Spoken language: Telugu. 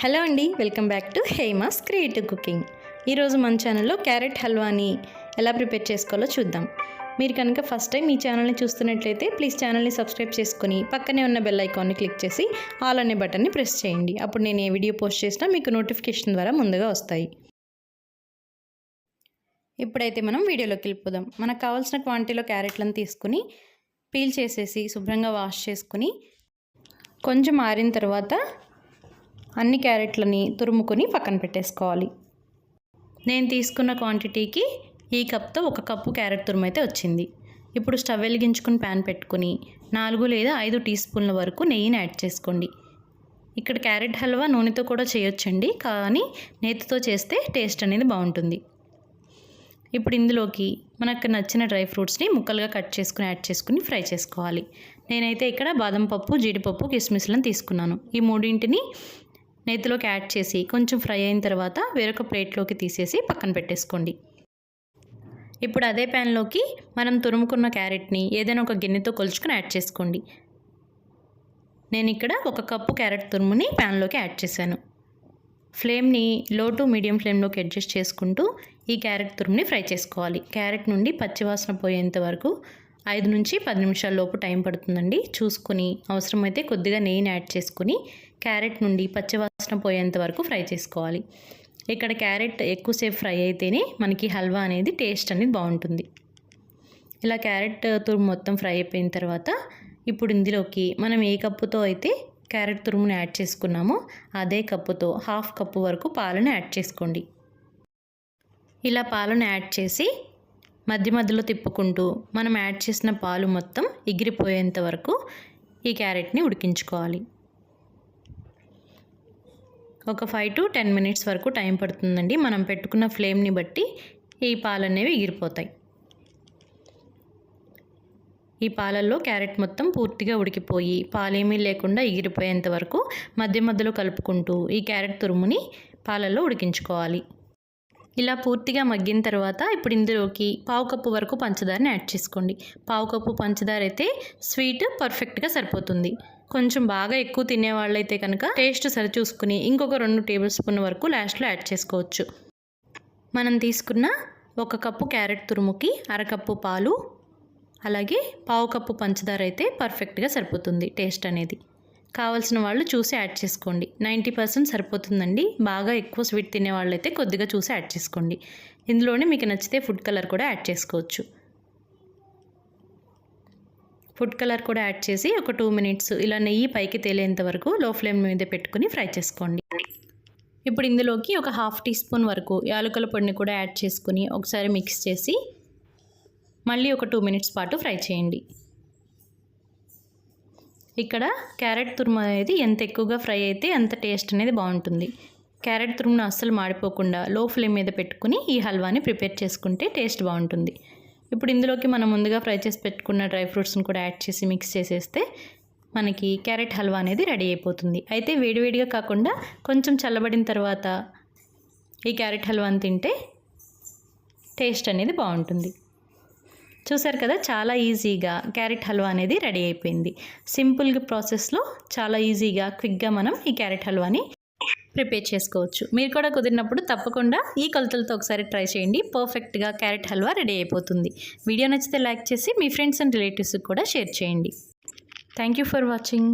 హలో అండి welcome back to Hema's creative cooking. ఈరోజు మన ఛానల్లో క్యారెట్ హల్వాని ఎలా ప్రిపేర్ చేసుకోవాలో చూద్దాం. మీరు కనుక ఫస్ట్ టైం ఈ ఛానల్ని చూస్తున్నట్లయితే ప్లీజ్ ఛానల్ని సబ్స్క్రైబ్ చేసుకుని పక్కనే ఉన్న బెల్ ఐకాన్ని క్లిక్ చేసి ఆల్ అనే బటన్ని ప్రెస్ చేయండి. అప్పుడు నేను ఏ వీడియో పోస్ట్ చేసినా మీకు నోటిఫికేషన్ ద్వారా ముందుగా వస్తాయి. ఇప్పుడైతే మనం వీడియోలోకి వెళ్ళిపోదాం. మనకు కావాల్సిన క్వాంటిటీలో క్యారెట్లను తీసుకుని పీల్ చేసేసి శుభ్రంగా వాష్ చేసుకుని కొంచెం ఆరిన తర్వాత అన్ని క్యారెట్లని తురుముకొని పక్కన పెట్టేసుకోవాలి. నేను తీసుకున్న క్వాంటిటీకి ఈ కప్తో ఒక కప్పు క్యారెట్ తురుము అయితే వచ్చింది. ఇప్పుడు స్టవ్ వెలిగించుకుని ప్యాన్ పెట్టుకుని నాలుగు లేదా ఐదు టీ స్పూన్ల వరకు నెయ్యిని యాడ్ చేసుకోండి. ఇక్కడ క్యారెట్ హల్వా నూనెతో కూడా చేయొచ్చండి కానీ నేతితో చేస్తే టేస్ట్ అనేది బాగుంటుంది. ఇప్పుడు ఇందులోకి మనకు నచ్చిన డ్రై ఫ్రూట్స్ని ముక్కలుగా కట్ చేసుకుని యాడ్ చేసుకుని ఫ్రై చేసుకోవాలి. నేనైతే ఇక్కడ బాదం పప్పు జీడిపప్పు కిస్మిస్లను తీసుకున్నాను. ఈ మూడింటిని నేతిలోకి యాడ్ చేసి కొంచెం ఫ్రై అయిన తర్వాత వేరొక ప్లేట్లోకి తీసేసి పక్కన పెట్టేసుకోండి. ఇప్పుడు అదే ప్యాన్లోకి మనం తురుముకున్న క్యారెట్ని ఏదైనా ఒక గిన్నెతో కొలుచుకుని యాడ్ చేసుకోండి. నేను ఇక్కడ ఒక కప్పు క్యారెట్ తురుముని ప్యాన్లోకి యాడ్ చేశాను. ఫ్లేమ్ని లో టు మీడియం ఫ్లేమ్లోకి అడ్జస్ట్ చేసుకుంటూ ఈ క్యారెట్ తురుముని ఫ్రై చేసుకోవాలి. క్యారెట్ నుండి పచ్చివాసన పోయేంత వరకు ఐదు నుంచి పది నిమిషాల లోపు టైం పడుతుందండి. చూసుకుని అవసరమైతే కొద్దిగా నెయ్యిని యాడ్ చేసుకుని క్యారెట్ నుండి పచ్చివాసన పోయేంత వరకు ఫ్రై చేసుకోవాలి. ఇక్కడ క్యారెట్ ఎక్కువసేపు ఫ్రై అయితేనే మనకి హల్వా అనేది టేస్ట్ అనేది బాగుంటుంది. ఇలా క్యారెట్ తురుము మొత్తం ఫ్రై అయిపోయిన తర్వాత ఇప్పుడు ఇందులోకి మనం ఏ కప్పుతో అయితే క్యారెట్ తురుముని యాడ్ చేసుకున్నామో అదే కప్పుతో హాఫ్ కప్పు వరకు పాలను యాడ్ చేసుకోండి. ఇలా పాలను యాడ్ చేసి మధ్య మధ్యలో తిప్పుకుంటూ మనం యాడ్ చేసిన పాలు మొత్తం ఎగిరిపోయేంత వరకు ఈ క్యారెట్ని ఉడికించుకోవాలి. ఒక ఫైవ్ టు టెన్ మినిట్స్ వరకు టైం పడుతుందండి. మనం పెట్టుకున్న ఫ్లేమ్ని బట్టి ఈ పాలు అనేవి ఎగిరిపోతాయి ఈ పాలల్లో క్యారెట్ మొత్తం పూర్తిగా ఉడికిపోయి పాలేమీ లేకుండా ఎగిరిపోయేంత వరకు మధ్య మధ్యలో కలుపుకుంటూ ఈ క్యారెట్ తురుముని పాలల్లో ఉడికించుకోవాలి. ఇలా పూర్తిగా మగ్గిన తర్వాత ఇప్పుడు ఇందులోకి పావు కప్పు వరకు పంచదారని యాడ్ చేసుకోండి. పావు కప్పు పంచదార అయితే స్వీట్ పర్ఫెక్ట్గా సరిపోతుంది. కొంచెం బాగా ఎక్కువ తినేవాళ్ళైతే కనుక టేస్ట్ సరిచూసుకుని ఇంకొక రెండు టేబుల్ స్పూన్ వరకు లాస్ట్లో యాడ్ చేసుకోవచ్చు. మనం తీసుకున్న ఒక కప్పు క్యారెట్ తురుముకి అరకప్పు పాలు అలాగే పావు కప్పు పంచదార అయితే పర్ఫెక్ట్గా సరిపోతుంది టేస్ట్ అనేది. కావాల్సిన వాళ్ళు చూసి యాడ్ చేసుకోండి. నైంటీ పర్సెంట్ సరిపోతుందండి. బాగా ఎక్కువ స్వీట్ తినే వాళ్ళైతే కొద్దిగా చూసి యాడ్ చేసుకోండి. ఇందులోనే మీకు నచ్చితే ఫుడ్ కలర్ కూడా యాడ్ చేసుకోవచ్చు. ఫుడ్ కలర్ కూడా యాడ్ చేసి ఒక టూ మినిట్స్ ఇలా నెయ్యి పైకి తేలేంత వరకు లో ఫ్లేమ్ మీద పెట్టుకుని ఫ్రై చేసుకోండి. ఇప్పుడు ఇందులోకి ఒక హాఫ్ టీ స్పూన్ వరకు యాలకుల పొడిని కూడా యాడ్ చేసుకుని ఒకసారి మిక్స్ చేసి మళ్ళీ ఒక టూ మినిట్స్ పాటు ఫ్రై చేయండి. ఇక్కడ క్యారెట్ తురుము అనేది ఎంత ఎక్కువగా ఫ్రై అయితే అంత టేస్ట్ అనేది బాగుంటుంది. క్యారెట్ తురుమును అస్సలు మాడిపోకుండా లో ఫ్లేమ్ మీద పెట్టుకుని ఈ హల్వాని ప్రిపేర్ చేసుకుంటే టేస్ట్ బాగుంటుంది. ఇప్పుడు ఇందులోకి మనం ముందుగా ఫ్రై చేసి పెట్టుకున్న డ్రై ఫ్రూట్స్ని కూడా యాడ్ చేసి మిక్స్ చేసేస్తే మనకి క్యారెట్ హల్వా అనేది రెడీ అయిపోతుంది. అయితే వేడివేడిగా కాకుండా కొంచెం చల్లబడిన తర్వాత ఈ క్యారెట్ హల్వాని తింటే టేస్ట్ అనేది బాగుంటుంది. చూసారు కదా? చాలా ఈజీగా క్యారెట్ హల్వా అనేది రెడీ అయిపోయింది. సింపుల్గా ప్రాసెస్లో చాలా ఈజీగా క్విక్గా మనం ఈ క్యారెట్ హల్వాని ప్రిపేర్ చేసుకోవచ్చు. మీరు కూడా కుదిరినప్పుడు తప్పకుండా ఈ కొలతలతో ఒకసారి ట్రై చేయండి. పర్ఫెక్ట్గా క్యారెట్ హల్వా రెడీ అయిపోతుంది. వీడియో నచ్చితే లైక్ చేసి మీ ఫ్రెండ్స్ అండ్ రిలేటివ్స్కి కూడా షేర్ చేయండి. Thank you for watching.